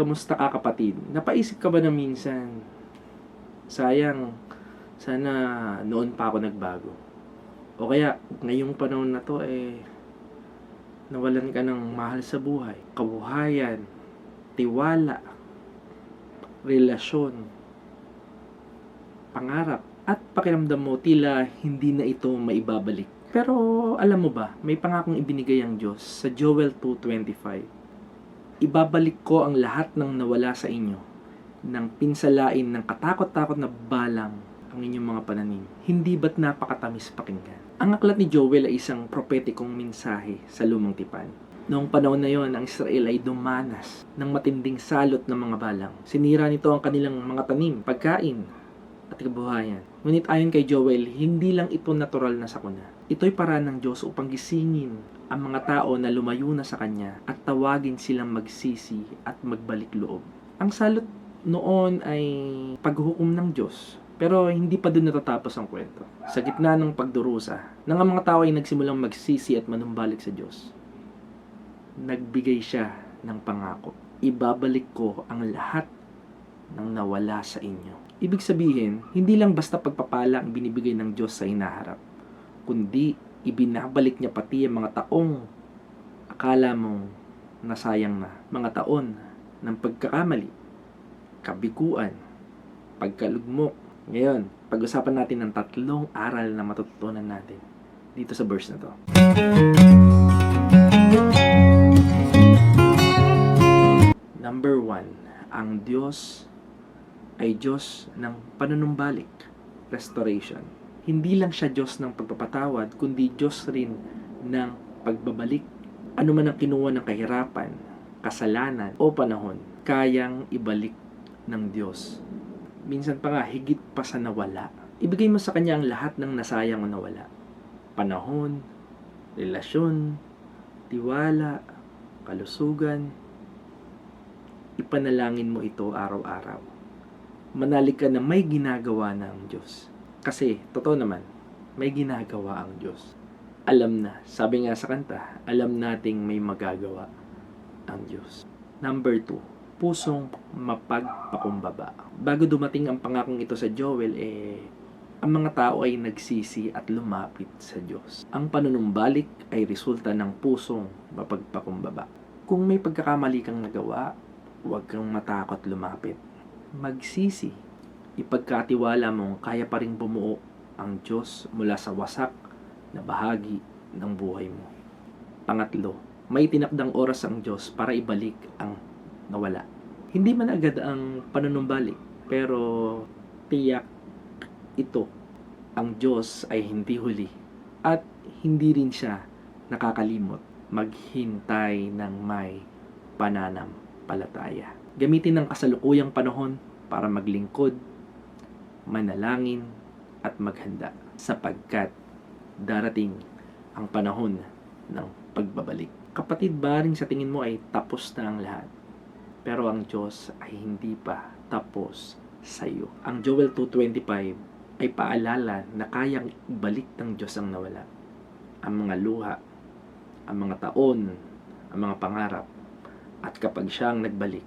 Kamusta ka kapatid? Napaisip ka ba na minsan, sayang, sana noon pa ako nagbago. O kaya, ngayong panahon na to, eh, nawalan ka ng mahal sa buhay. Kabuhayan, tiwala, relasyon, pangarap, at pakiramdam mo tila hindi na ito maibabalik. Pero alam mo ba, may pangakong ibinigay ang Diyos sa Joel 2.25 ibabalik ko ang lahat ng nawala sa inyo ng pinsalain ng katakot-takot na balang ang inyong mga pananim. Hindi ba't napakatamis pakinggan? Ang aklat ni Joel ay isang propetikong mensahe sa lumang tipan. Noong panahon na yon, ang Israel ay dumanas ng matinding salot ng mga balang. Sinira nito ang kanilang mga tanim, pagkain, at kabuhayan. Ngunit ayon kay Joel, hindi lang ito natural na sakuna. Ito'y paraan ng Diyos upang gisingin ang mga tao na lumayo na sa Kanya at tawagin silang magsisi at magbalik loob. Ang salot noon ay paghukom ng Diyos. Pero hindi pa doon natatapos ang kwento. Sa gitna ng pagdurusa, nang ang mga tao ay nagsimulang magsisi at manumbalik sa Diyos, nagbigay siya ng pangako. Ibabalik ko ang lahat ng nawala sa inyo. Ibig sabihin, hindi lang basta pagpapala ang binibigay ng Diyos sa hinaharap, kundi ibinabalik niya pati ang mga taong akala mong nasayang na. Mga taon ng pagkakamali, kabiguan, pagkalugmok. Ngayon, pag-usapan natin ng tatlong aral na matututunan natin dito sa verse na to. Number one, ang Diyos ay Diyos ng panunumbalik, restoration. Hindi lang siya Diyos ng pagpapatawad, kundi Diyos rin ng pagbabalik. Ano man ang kinuha ng kahirapan, kasalanan o panahon, kayang ibalik ng Diyos. Minsan pa nga, higit pa sa nawala. Ibigay mo sa Kanya ang lahat ng nasayang o nawala. Panahon, relasyon, tiwala, kalusugan. Ipanalangin mo ito araw-araw. Manalig ka na may ginagawa na ang Diyos. Kasi, totoo naman, may ginagawa ang Diyos. Alam na, sabi nga sa kanta, alam nating may magagawa ang Diyos. Number two, pusong mapagpakumbaba. Bago dumating ang pangakong ito sa Joel, eh, ang mga tao ay nagsisi at lumapit sa Diyos. Ang panunumbalik ay resulta ng pusong mapagpakumbaba. Kung may pagkakamali kang nagawa, huwag kang matakot lumapit. Magsisi. Ipagkatiwala mong kaya pa rin bumuo ang Diyos mula sa wasak na bahagi ng buhay mo. Pangatlo, may tinakdang oras ang Diyos para ibalik ang nawala. Hindi man agad ang panunumbalik, pero tiyak ito, ang Diyos ay hindi huli at hindi rin siya nakakalimot maghintay ng may pananampalataya. Gamitin ang kasalukuyang panahon para maglingkod, manalangin at maghanda sapagkat darating ang panahon ng pagbabalik. Kapatid, baring sa tingin mo ay tapos na ang lahat. Pero ang Diyos ay hindi pa tapos sa iyo. Ang Joel 2.25 ay paalala na kayang ibalik ng Diyos ang nawala. Ang mga luha, ang mga taon, ang mga pangarap. At kapag siya ang nagbalik,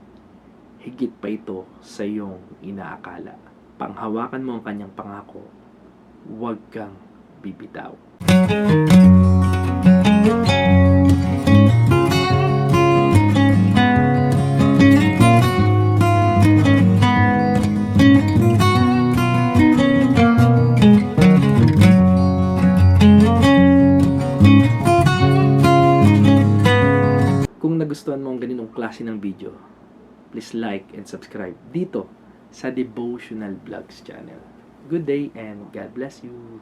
higit pa ito sa iyong inaakala. Panghawakan mo ang kanyang pangako, huwag kang bibitaw. Kung nagustuhan mo ang ganitong klase ng video, please like and subscribe dito sa Devotional Vlogs channel. Good day and God bless you.